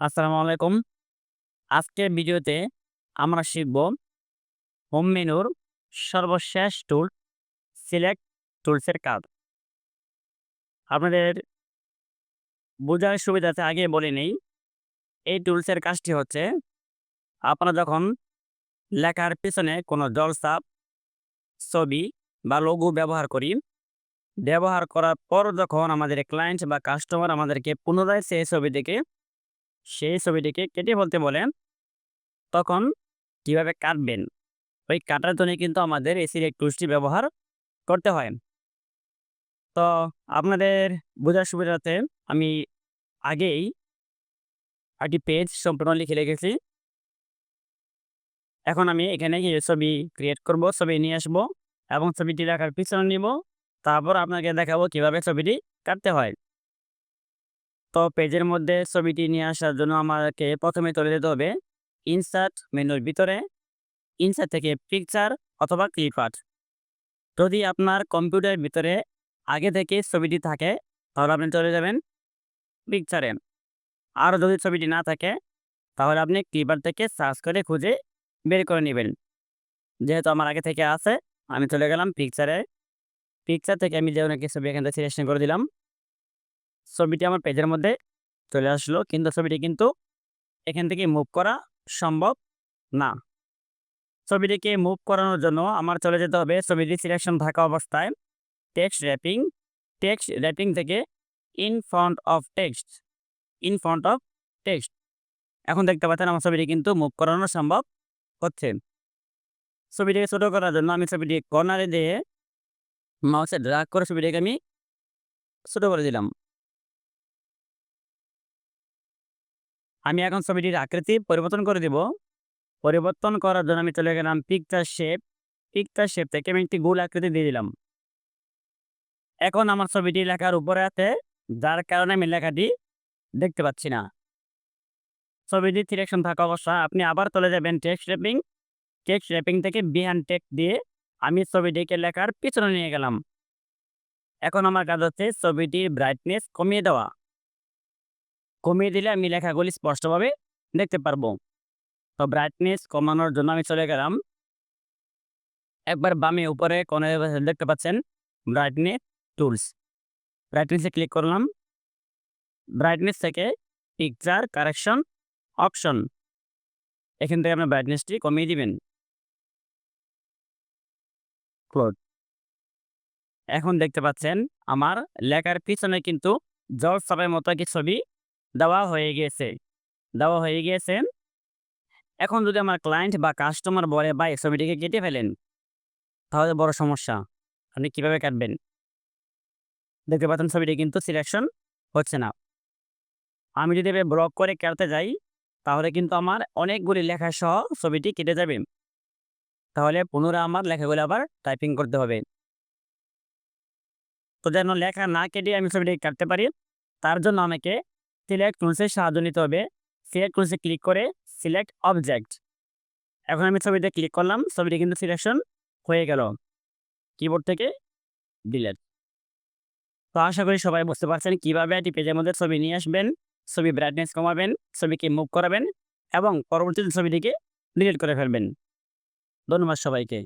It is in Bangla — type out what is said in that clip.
আসসালামু আলাইকুম। আজকের ভিডিওতে আমরা শিখব হোম মেনুর সর্বশেষ টুল সিলেক্ট টুলসের কাজ। আপনাদের বোঝার সুবিধাতে আগে বলে নেই, এই টুলসের কাজটি হচ্ছে আপনারা যখন লেখার পিছনে কোনো জলসাপ ছবি বা লঘু ব্যবহার করি, ব্যবহার করার পর যখন আমাদের ক্লায়েন্ট বা কাস্টমার আমাদেরকে পুনরায় সেই ছবিটিকে সেই ছবিটিকে কেটে বলতে বলেন, তখন কীভাবে কাটবেন? ওই কাটার জন্য কিন্তু আমাদের এই সিলেক্ট টুলসটি ব্যবহার করতে হয়। তো আপনাদের বোঝার সুবিধাতে আমি আগেই একটি পেজ সম্পূর্ণ লিখে রেখেছি। এখন আমি এখানে গিয়ে ছবি ক্রিয়েট করব, ছবি নিয়ে আসব এবং ছবিটি রাখার পিছনে নিব। তারপর আপনাকে দেখাবো কীভাবে ছবিটি কাটতে হয়। তো পেজের মধ্যে ছবিটি নিয়ে আসার জন্য আমাকে প্রথমে চলে যেতে হবে ইনসার্ট মেনুর ভিতরে ইনসার্ট থেকে পিকচার অথবা ক্লিপ আর্ট যদি আপনার কম্পিউটারের ভিতরে আগে থেকে ছবিটি থাকে, তাহলে আপনি চলে যাবেন পিকচারে আর যদি ছবিটি না থাকে, তাহলে আপনি ক্লিপার থেকে সার্চ করে খুঁজে বের করে নেবেন। যেহেতু আমার আগে থেকে আছে, আমি চলে গেলাম পিকচারে পিকচার থেকে আমি যে অনেক ছবি এখান থেকে সিলেকশন করে দিলাম। ছবিটি আমার পেজের মধ্যে চলে আসলো। কিন্তু ছবিটি কিন্তু এখান থেকে মুভ করা সম্ভব না। ছবিটিকে মুভ করানোর জন্য আমার চলে যেতে হবে ছবিটি সিলেকশন থাকা অবস্থায় টেক্সট র্যাপিং টেক্সট র্যাপিং থেকে in front of text in front of text এখন দেখতে পাচ্ছেন আমার ছবিটি কিন্তু মুভ করানো সম্ভব হচ্ছে। ছবিটিকে ছোটো করার জন্য আমি ছবিটি কর্নারে দিয়ে মাউসে ড্রাগ করে ছবিটিকে আমি ছোটো করে দিলাম। আমি এখন ছবিটির আকৃতি পরিবর্তন করে দিব। পরিবর্তন করার জন্য আমি চলে গেলাম পিকচার শেপ পিকচার শেপ থেকে আমি একটি গোল আকৃতি দিয়ে দিলাম। এখন আমার ছবিটি লেখার উপরে আছে, যার কারণে আমি লেখাটি দেখতে পাচ্ছি না। ছবিটি সিলেকশন থাকা অবস্থায় আপনি আবার চলে যাবেন টেক্সট র্যাপিং টেক্সট র্যাপিং থেকে বিহান টেক্সট দিয়ে আমি ছবিটিকে লেখার পিছনে নিয়ে গেলাম। এখন আমার কাজ হচ্ছে ছবিটির ব্রাইটনেস কমিয়ে দেওয়া। কমিয়ে দিলে আমি লেখাগুলি স্পষ্টভাবে দেখতে পারব। তো ব্রাইটনেস কমানোর জন্য আমি চলে গেলাম। একবার বামে উপরে কোনে দেখতে পাচ্ছেন ব্রাইটনেস টুলস ব্রাইটনেসে ক্লিক করলাম। ব্রাইটনেস থেকে পিকচার কারেকশন অপশন এখান থেকে আপনার ব্রাইটনেসটি কমিয়ে দিবেন। ক্লোজ এখন দেখতে পাচ্ছেন আমার লেখার পিছনে কিন্তু জল সাপের মতো কি ছবি দেওয়া হয়ে গিয়েছে দেওয়া হয়ে গিয়েছে এখন যদি আমার ক্লায়েন্ট বা কাস্টমার বলে এই ছবিটিকে কেটে ফেলেন, তাহলে বড় সমস্যা। আপনি কীভাবে কাটবেন? দেখতে পাচ্ছেন ছবিটি কিন্তু সিলেকশন হচ্ছে না। আমি যদি ব্লক করে কাটতে যাই, তাহলে কিন্তু আমার অনেকগুলি লেখা সহ ছবিটি কেটে যাবে। তাহলে পুনরায় আমার লেখাগুলো আবার টাইপিং করতে হবে। তো যেন লেখা না কেটে আমি ছবিটি কাটতে পারি, তার জন্য আমাকে সিলেক্ট টুলসের সাহায্য নিতে হবে। সিলেক্ট টুলসে ক্লিক করে সিলেক্ট অবজেক্ট এখন আমি ছবিতে ক্লিক করলাম ছবিটি কিন্তু সিলেকশন হয়ে গেল। কিবোর্ড থেকে ডিলেট তো আশা করি সবাই বুঝতে পারছেন কীভাবে একটি পেজের মধ্যে ছবি নিয়ে আসবেন, ছবি ব্রাইটনেস কমাবেন, ছবিকে মুভ করাবেন এবং পরবর্তীতে ছবিটিকে ডিলিট করে ফেলবেন। ধন্যবাদ সবাইকে।